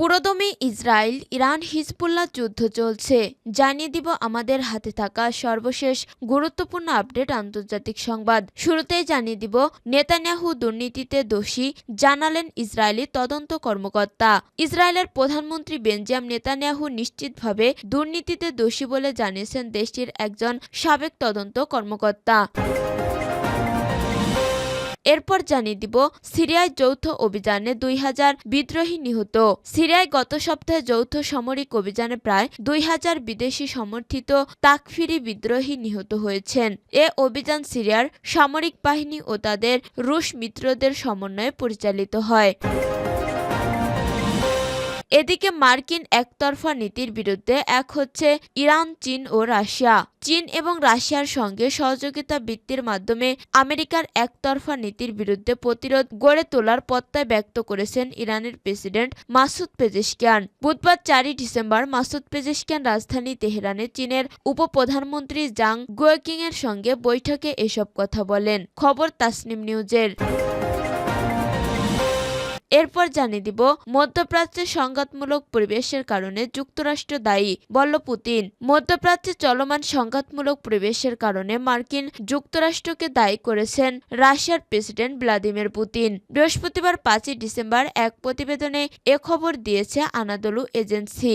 পুরোদমে Israel, Iran, Hezbollah যুদ্ধ চলছে। জানিয়ে দিব আমাদের হাতে থাকা সর্বশেষ গুরুত্বপূর্ণ আপডেট আন্তর্জাতিক সংবাদ। শুরুতেই জানিয়ে দিব, নেতানিয়াহু দুর্নীতিতে দোষী, জানালেন ইসরায়েলি তদন্ত কর্মকর্তা। ইসরায়েলের প্রধানমন্ত্রী বেঞ্জাম নেতানিয়াহু নিশ্চিতভাবে দুর্নীতিতে দোষী বলে জানিয়েছেন দেশটির একজন সাবেক তদন্ত কর্মকর্তা। এরপর জানিয়ে দিব, সিরিয়ায় যৌথ অভিযানে দুই হাজার বিদ্রোহী নিহত। সিরিয়ায় গত সপ্তাহে যৌথ সামরিক অভিযানে প্রায় দুই হাজার বিদেশি সমর্থিত তাকফিরি বিদ্রোহী নিহত হয়েছেন। এ অভিযান সিরিয়ার সামরিক বাহিনী ও তাদের রুশ মিত্রদের সমন্বয়ে পরিচালিত হয়। এদিকে মার্কিন একতরফা নীতির বিরুদ্ধে এক হচ্ছে ইরান, চীন ও রাশিয়া। চীন এবং রাশিয়ার সঙ্গে সহযোগিতা বৃত্তির মাধ্যমে আমেরিকার একতরফা নীতির বিরুদ্ধে প্রতিরোধ গড়ে তোলার প্রত্যয় ব্যক্ত করেছেন ইরানের প্রেসিডেন্ট মাসুদ পেজেশকিয়ান। বুধবার চারই ডিসেম্বর মাসুদ পেজেশকিয়ান রাজধানী তেহরানে চীনের উপপ্রধানমন্ত্রী জাং গুয়েকিং এর সঙ্গে বৈঠকে এসব কথা বলেন। খবর তাসনিম নিউজের। এরপর জানিয়ে দিব, মধ্যপ্রাচ্যে সংঘাতমূলক পরিবেশের কারণে যুক্তরাষ্ট্র দায়ী, বলল পুতিন। মধ্যপ্রাচ্যে চলমান সংঘাতমূলক পরিবেশের কারণে মার্কিন যুক্তরাষ্ট্রকে দায়ী করেছেন রাশিয়ার প্রেসিডেন্ট ভ্লাদিমির পুতিন। বৃহস্পতিবার পাঁচই ডিসেম্বর এক প্রতিবেদনে এ খবর দিয়েছে আনাদলু এজেন্সি।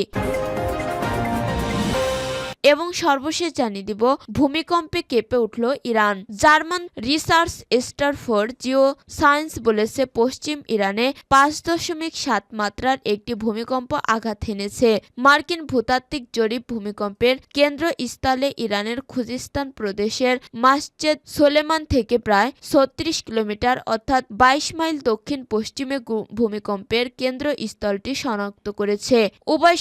এবং সর্বশেষ জানিয়ে দিব, ভূমিকম্পে কেঁপে উঠল Iran. German research centre for geoscience বলেছে, পশ্চিম ইরানে পাঁচ দশমিক সাত মাত্রার একটি ভূমিকম্প আঘাত হেনেছে মার্কিন ভূতাত্ত্বিক জরিপ ভূমিকম্পের কেন্দ্রস্থলে ইরানের খুজিস্তান প্রদেশের মাসজেদ সোলেমান থেকে প্রায় ছত্রিশ কিলোমিটার অর্থাৎ বাইশ মাইল দক্ষিণ পশ্চিমে ভূমিকম্পের কেন্দ্রস্থলটি শনাক্ত করেছে। উভয়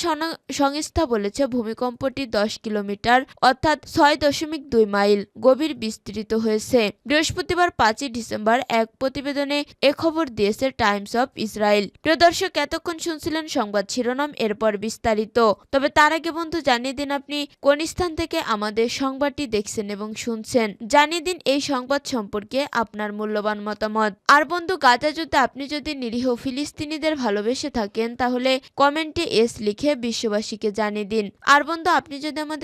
সংস্থা বলেছে, ভূমিকম্পটি দশ কিলোমিটার, অর্থাৎ ছয় দশমিক দুই মাইল, গভীর বিস্তৃত হয়েছে। বৃহস্পতিবার পাঁচই ডিসেম্বর এক প্রতিবেদনে এ খবর দিয়েছে টাইমস অফ ইসরায়েল। প্রিয় দর্শক, এতক্ষণ শুনছিলেন সংবাদ শিরোনাম, এরপর বিস্তারিত। তবে তার আগে বন্ধু, জানিয়ে দিন আপনি কোন স্থান থেকে আমাদের সংবাদটি দেখছেন এবং শুনছেন। জানিয়ে দিন এই সংবাদ সম্পর্কে আপনার মূল্যবান মতামত। আর বন্ধু, গাজা যুদ্ধে আপনি যদি নিরীহ ফিলিস্তিনিদের ভালোবেসে থাকেন, তাহলে কমেন্টে এস লিখে বিশ্ববাসীকে জানিয়ে দিন। আর বন্ধু, আপনি যদি আমাদের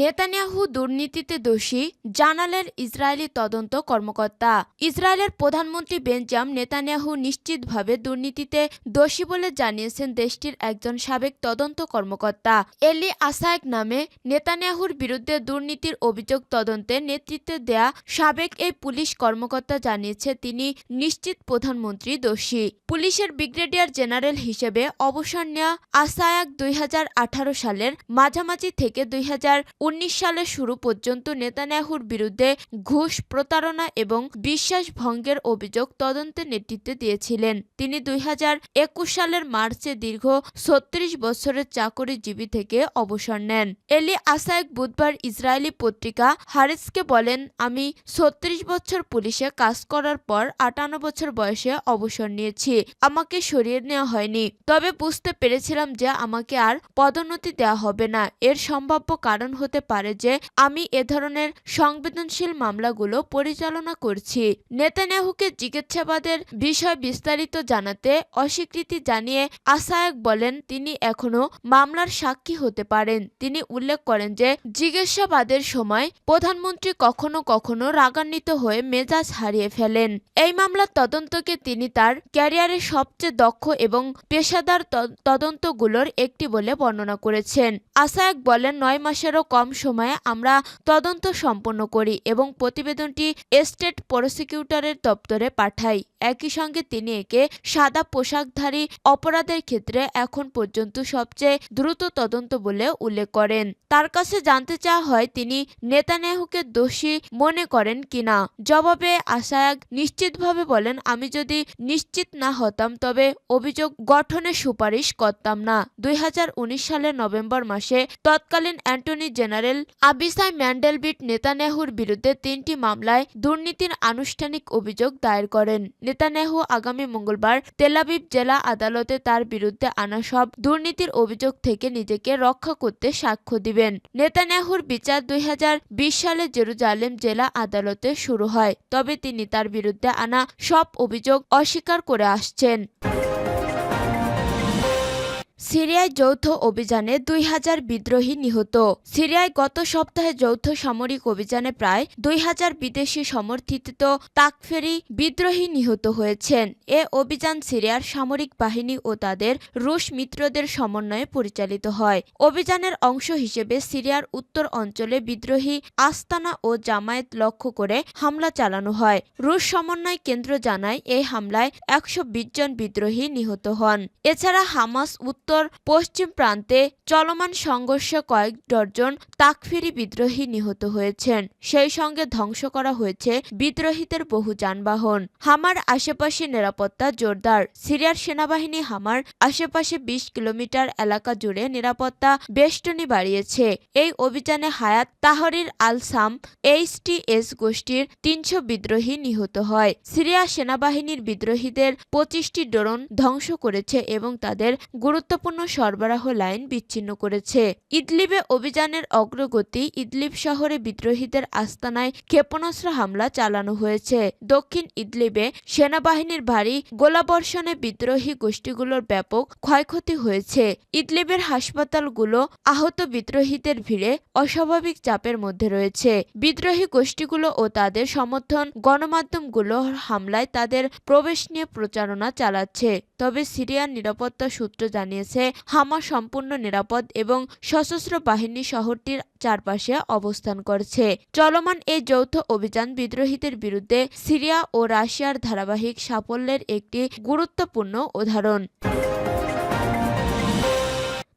নেতানিয়াহু দুর্নীতিতে দোষী, জানালেন ইসরায়েলি তদন্ত কর্মকর্তা। ইসরায়েলের প্রধানমন্ত্রী বেঞ্জাম নেতানিয়াহু নিশ্চিতভাবে দুর্নীতিতে দোষী বলে জানিয়েছেন দেশটির একজন সাবেক তদন্ত কর্মকর্তা। এলি আসায়েক নামে নেতানিয়াহুর বিরুদ্ধে দুর্নীতির অভিযোগ তদন্তে নেতৃত্ব দেয়া সাবেক এই পুলিশ কর্মকর্তা জানিয়েছে, তিনি নিশ্চিত প্রধানমন্ত্রী দোষী। পুলিশের ব্রিগেডিয়ার জেনারেল হিসেবে অবসর নেওয়া আসায়াক দুই হাজার আঠারো সালের মাঝামাঝি থেকে দুই হাজার সালের শুরু পর্যন্ত নেতানিয়াহুর বিরুদ্ধে ঘুষ, প্রতারণা এবং বিশ্বাস ভঙ্গের অভিযোগ তদন্তে নেতৃত্ব দিয়েছিলেন। তিনি দু হাজার একুশ সালের মার্চে দীর্ঘ ছত্রিশ বছরের চাকরিজীবী থেকে অবসর নেন। এলি আসায়েক বুধবার ইসরায়েলি পত্রিকা হারিসকে বলেন, আমি ছত্রিশ বছর পুলিশে কাজ করার পর আটান্ন বছর বয়সে অবসর নিয়েছি। আমাকে সরিয়ে নেওয়া হয়নি। তবে বুঝতে পেরেছিলাম যে আমাকে আর পদোন্নতি দেওয়া হবে না। এর সম্ভাব্য কারণ হতে পারে যে, আমি এ ধরনের সংবেদনশীল মামলাগুলো পরিচালনা করছি। নেতানিয়াহুকে জিজ্ঞাসাবাদের বিষয় বিস্তারিত জানাতে অস্বীকৃতি জানিয়ে আসায়ক বলেন, তিনি এখনও মামলার সাক্ষী হতে পারেন। তিনি উল্লেখ করেন যে, জিজ্ঞাসাবাদের সময় প্রধানমন্ত্রী কখনো কখনো রাগান্বিত হয়ে মেজাজ হারিয়ে ফেলেন। এই মামলার তদন্তকে তিনি তার ক্যারিয়ারের সবচেয়ে দক্ষ এবং পেশাদার তদন্তগুলোর একটি বলে বর্ণনা করেছেন। আসায়ক বলেন, নয় মাসেরও কম সময়ে আমরা তদন্ত সম্পন্ন করি এবং প্রতিবেদনটি এস্টেট প্রসিকিউটরের দপ্তরে পাঠাই। একই সঙ্গে তিনি একে সাদা পোশাকধারী অপরাধের ক্ষেত্রে এখন পর্যন্ত সবচেয়ে দ্রুত তদন্ত বলে উল্লেখ করেন। তার কাছে জানতে চাওয়া হয়, তিনি নেতানিয়াহুকে দোষী মনে করেন কিনা? জবাবে আশায়াক নিশ্চিতভাবে বলেন, আমি যদি নিশ্চিত না হতাম, তবে অভিযোগ গঠনের সুপারিশ করতাম না। দুই হাজার উনিশ সালের নভেম্বর মাসে তৎকালীন অ্যান্টনি জেনারেল জেনারেল আবিসাই ম্যান্ডেলবিট নেতানিয়াহুর বিরুদ্ধে তিনটি মামলায় দুর্নীতির আনুষ্ঠানিক অভিযোগ দায়ের করেন। নেতানিয়াহু আগামী মঙ্গলবার তেলাবিব জেলা আদালতে তার বিরুদ্ধে আনা সব দুর্নীতির অভিযোগ থেকে নিজেকে রক্ষা করতে সাক্ষ্য দিবেন। নেতানিয়াহুর বিচার দুই হাজার বিশ সালে জেরুজালেম জেলা আদালতে শুরু হয়, তবে তিনি তার বিরুদ্ধে আনা সব অভিযোগ অস্বীকার করে আসছেন। সিরিয়ায় যৌথ অভিযানে দুই হাজার বিদ্রোহী নিহত। সিরিয়ায় গত সপ্তাহে যৌথ সামরিক অভিযানে প্রায় দুই হাজার বিদেশি সমর্থিত তাকফেরি বিদ্রোহী নিহত হয়েছেন। এ অভিযান সিরিয়ার সামরিক বাহিনী ও তাদের রুশ মিত্রদের সমন্বয়ে পরিচালিত হয়। অভিযানের অংশ হিসেবে সিরিয়ার উত্তর অঞ্চলে বিদ্রোহী আস্তানা ও জামায়াত লক্ষ্য করে হামলা চালানো হয়। রুশ সমন্বয় কেন্দ্র জানায় এই হামলায় একশো বিশ জন বিদ্রোহী নিহত হন। এছাড়া হামাস উত্তর পশ্চিম প্রান্তে চলমান সংঘর্ষে কয়েক ডজন তাকফিরি বিদ্রোহী নিহত হয়েছেন। সেই সঙ্গে ধ্বংস করা হয়েছে বিদ্রোহীদের বহু যানবাহন। হামার আশেপাশে নিরাপত্তা জোরদার। সিরিয়ার সেনাবাহিনী হামার আশেপাশে বিশ কিলোমিটার এলাকা জুড়ে নিরাপত্তা বেষ্টনী বাড়িয়েছে। এই অভিযানে হায়াত তাহরির আল সাম এইচটিএস গোষ্ঠীর তিনশো বিদ্রোহী নিহত হয়। সিরিয়া সেনাবাহিনীর বিদ্রোহীদের পঁচিশটি ড্রোন ধ্বংস করেছে এবং তাদের গুরুত্বপূর্ণ সরবরাহ লাইন বিচ্ছিন্ন করেছে। ইদলিবে অভিযানের অগ্রগতি ইদলিব শহরে বিদ্রোহীদের আস্তানায় ক্ষেপণাস্ত্র হামলা চালানো হয়েছে। দক্ষিণ ইদলিবে সেনাবাহিনীর ভারী গোলাবর্ষণে বিদ্রোহী গোষ্ঠীগুলোর ব্যাপক ক্ষয়ক্ষতি হয়েছে। ইদলিবের হাসপাতালগুলো আহত বিদ্রোহীদের ভিড়ে অস্বাভাবিক চাপের মধ্যে রয়েছে। বিদ্রোহী গোষ্ঠীগুলো ও তাদের সমর্থন গণমাধ্যমগুলো হামলায় তাদের প্রবেশ নিয়ে প্রচারণা চালাচ্ছে। তবে সিরিয়ার নিরাপত্তা সূত্র জানিয়েছে হামা সম্পূর্ণ নিরাপদ এবং সশস্ত্র বাহিনী শহরটির চারপাশে অবস্থান করছে। চলমান এই যৌথ অভিযান বিদ্রোহীদের বিরুদ্ধে সিরিয়া ও রাশিয়ার ধারাবাহিক সাফল্যের একটি গুরুত্বপূর্ণ উদাহরণ।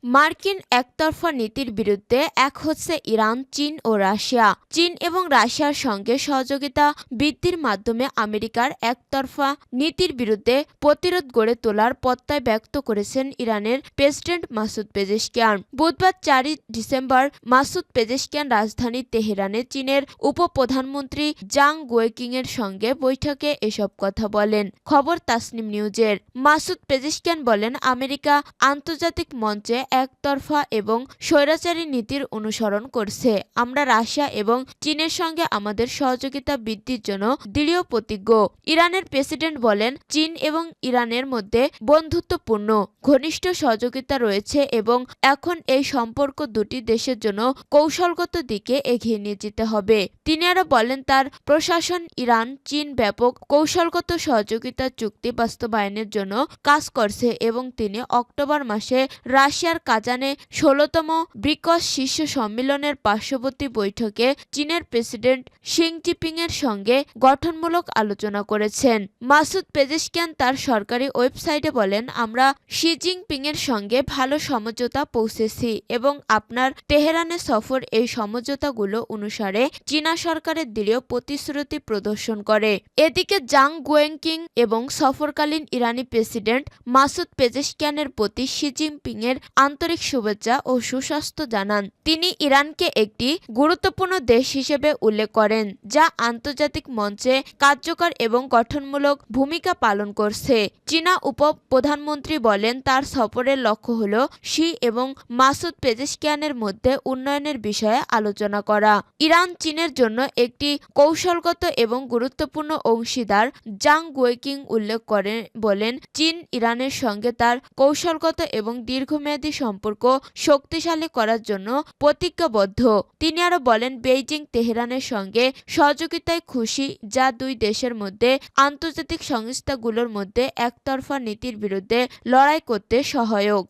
মার্কিন একতরফা নীতির বিরুদ্ধে এক হচ্ছে ইরান, চীন ও রাশিয়া। চীন এবং রাশিয়ার সঙ্গে সহযোগিতা বৃদ্ধির মাধ্যমে আমেরিকার একতরফা নীতির বিরুদ্ধে প্রতিরোধ গড়ে তোলার প্রত্যয় ব্যক্ত করেছেন ইরানের প্রেসিডেন্ট মাসুদ পেজেশকিয়ান। বুধবার চারই ডিসেম্বর মাসুদ পেজেশকিয়ান রাজধানী তেহরানে চীনের উপপ্রধানমন্ত্রী জাং গোয়েকিং এর সঙ্গে বৈঠকে এসব কথা বলেন। খবর তাসনিম নিউজের। মাসুদ পেজেশকিয়ান বলেন, আমেরিকা আন্তর্জাতিক মঞ্চে একতরফা এবং স্বৈরাচারী নীতির অনুসরণ করছে। আমরা রাশিয়া এবং চীনের সঙ্গে আমাদের সহযোগিতা বৃদ্ধির জন্য দৃঢ় প্রতিজ্ঞ। ইরানের প্রেসিডেন্ট বলেন, চীন এবং ইরানের মধ্যে বন্ধুত্বপূর্ণ, ঘনিষ্ঠ সহযোগিতা রয়েছে এবং এখন এই সম্পর্ক দুটি দেশের জন্য কৌশলগত দিকে এগিয়ে নিয়ে যেতে হবে। তিনি আরও বলেন, তার প্রশাসন ইরান, চীন ব্যাপক কৌশলগত সহযোগিতা চুক্তি বাস্তবায়নের জন্য কাজ করছে এবং তিনি অক্টোবর মাসে রাশিয়ার কাজানে ষোলতম ব্রিকস শীর্ষ সম্মেলনের পার্শ্ববর্তী বৈঠকে চীনের প্রেসিডেন্ট শিং এর সঙ্গে গঠনমূলক আলোচনা করেছেন। মাসুদ পেজেশকিয়ান তার সরকারি ওয়েবসাইটে বলেন, আমরা শি এর সঙ্গে ভালো সমঝোতা পৌঁছেছি এবং আপনার তেহরানে সফর এই সমঝোতাগুলো অনুসারে চীনা সরকারের দৃঢ় প্রতিশ্রুতি প্রদর্শন করে। এদিকে জাং গোয়েংকিং এবং সফরকালীন ইরানি প্রেসিডেন্ট মাসুদ পেজেশকিয়ানের প্রতি শি জিনপিং এর আন্তরিক শুভেচ্ছা ও সুস্বাস্থ্য জানান। তিনি ইরানকে একটি গুরুত্বপূর্ণ দেশ হিসেবে উল্লেখ করেন, যা আন্তর্জাতিক মঞ্চে কার্যকর এবং গঠনমূলক ভূমিকা পালন করছে। চীনা উপ প্রধানমন্ত্রী বলেন, তার সফরের লক্ষ্য হল শি এবং মাসুদ পেজেশকিয়ানের মধ্যে উন্নয়নের বিষয়ে আলোচনা করা। ইরান চীনের জন্য একটি কৌশলগত এবং গুরুত্বপূর্ণ অংশীদার জাং গোয়েকিং উল্লেখ করেন বলেন, চীন ইরানের সঙ্গে তার কৌশলগত এবং দীর্ঘমেয়াদী সম্পর্ক শক্তিশালী করার জন্য প্রতিজ্ঞাবদ্ধ। তিনি আরও বলেন, বেইজিং তেহরানের সঙ্গে সহযোগিতায় খুশি, যা দুই দেশের মধ্যে আন্তর্জাতিক সংস্থাগুলোর মধ্যে একতরফা নীতির বিরুদ্ধে লড়াই করতে সহায়ক।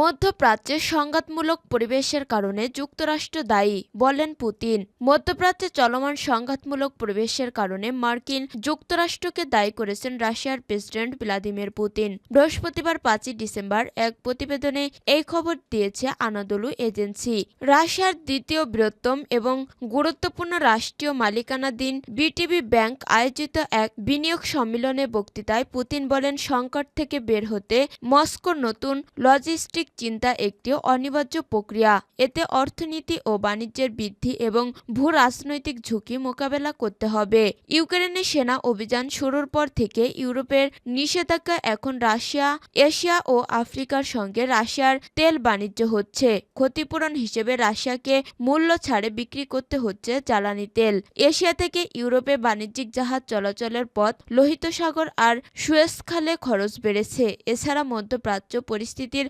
মধ্যপ্রাচ্যে সংঘাতমূলক পরিবেশের কারণে যুক্তরাষ্ট্র দায়ী, বলেন পুতিন। মধ্যপ্রাচ্যে চলমান সংঘাতমূলক পরিবেশের কারণে মার্কিন যুক্তরাষ্ট্রকে দায়ী করেছেন রাশিয়ার প্রেসিডেন্ট ভ্লাদিমির পুতিন। বৃহস্পতিবার পাঁচই ডিসেম্বর এক প্রতিবেদনে এই খবর দিয়েছে আনাদলু এজেন্সি। রাশিয়ার দ্বিতীয় বৃহত্তম এবং গুরুত্বপূর্ণ রাষ্ট্রীয় মালিকানাধীন বিটিভি ব্যাংক আয়োজিত এক বিনিয়োগ সম্মেলনে বক্তৃতায় পুতিন বলেন, সংকট থেকে বের হতে মস্কোর নতুন লজিস্টিক চিন্তা একটি অনিবার্য প্রক্রিয়া। এতে অর্থনীতি ও বাণিজ্যের বৃদ্ধি এবং ভূ রাজনৈতিক ঝুঁকি মোকাবেলা করতে হবে। ইউক্রেনের সেনা অভিযান শুরুর পর থেকে ইউরোপের নিষেধাজ্ঞা এখন রাশিয়া, এশিয়া ও আফ্রিকার সঙ্গে রাশিয়ার তেল বাণিজ্য হচ্ছে। ক্ষতিপূরণ হিসেবে রাশিয়াকে মূল্য ছাড়ে বিক্রি করতে হচ্ছে জ্বালানি তেল। এশিয়া থেকে ইউরোপে বাণিজ্যিক জাহাজ চলাচলের পথ লোহিত সাগর আর সুয়েজ খালে খরচ বেড়েছে। এছাড়া মধ্যপ্রাচ্য পরিস্থিতির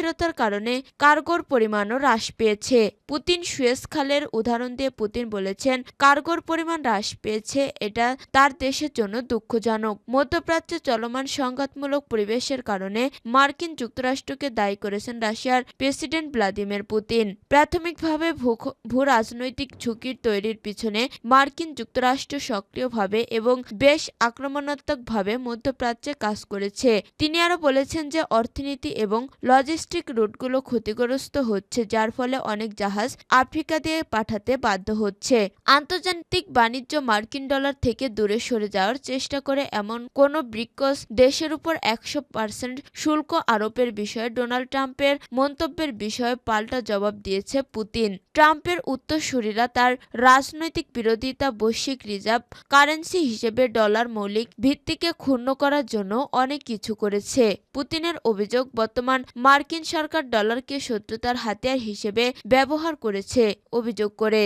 অস্থিরতার কারণে কার্গোর পরিমাণও হ্রাস পেয়েছে। পুতিন সুয়েজ খালের উদাহরণ দিয়ে পুতিন বলেছেন, কার্গোর পরিমাণ হ্রাস পেয়েছে, এটা তার দেশের জন্য দুঃখজনক। মধ্যপ্রাচ্যে চলমান সংঘাতমূলক পরিবেশের কারণে মার্কিন যুক্তরাষ্ট্রকে দায়ী করেছেন রাশিয়ার প্রেসিডেন্ট ভ্লাদিমির পুতিন। প্রাথমিকভাবে ভূ রাজনৈতিক ঝুঁকির তৈরির পিছনে মার্কিন যুক্তরাষ্ট্র সক্রিয়ভাবে এবং বেশ আক্রমণাত্মকভাবে মধ্যপ্রাচ্যে কাজ করেছে। তিনি আরও বলেছেন যে অর্থনীতি এবং লজিস্টিক রুটগুলো ক্ষতিগ্রস্ত হচ্ছে, যার ফলে অনেক জাহাজ আফ্রিকা দিয়ে পাঠাতে বাধ্য হচ্ছে। আন্তর্জাতিক বাণিজ্য মার্কিন ডলার থেকে দূরে সরে যাওয়ার চেষ্টা করে এমন কোন ব্রিকস দেশের উপর একশো পার্সেন্ট শুল্ক আরোপের বিষয়ে ডোনাল্ড ট্রাম্পের মন্তব্যের বিষয়ে পাল্টা জবাব দিয়েছে পুতিন। ট্রাম্পের উত্তরসূরিরা তার রাজনৈতিক বিরোধিতা, বৈশ্বিক রিজার্ভ কারেন্সি হিসেবে ডলার মৌলিক ভিত্তিকে ক্ষুণ্ণ করার জন্য অনেক কিছু করেছে। পুতিনের অভিযোগ, বর্তমান মার্কিন সরকার ডলারকে শত্রুতার হাতিয়ার হিসেবে ব্যবহার করেছে অভিযোগ করে।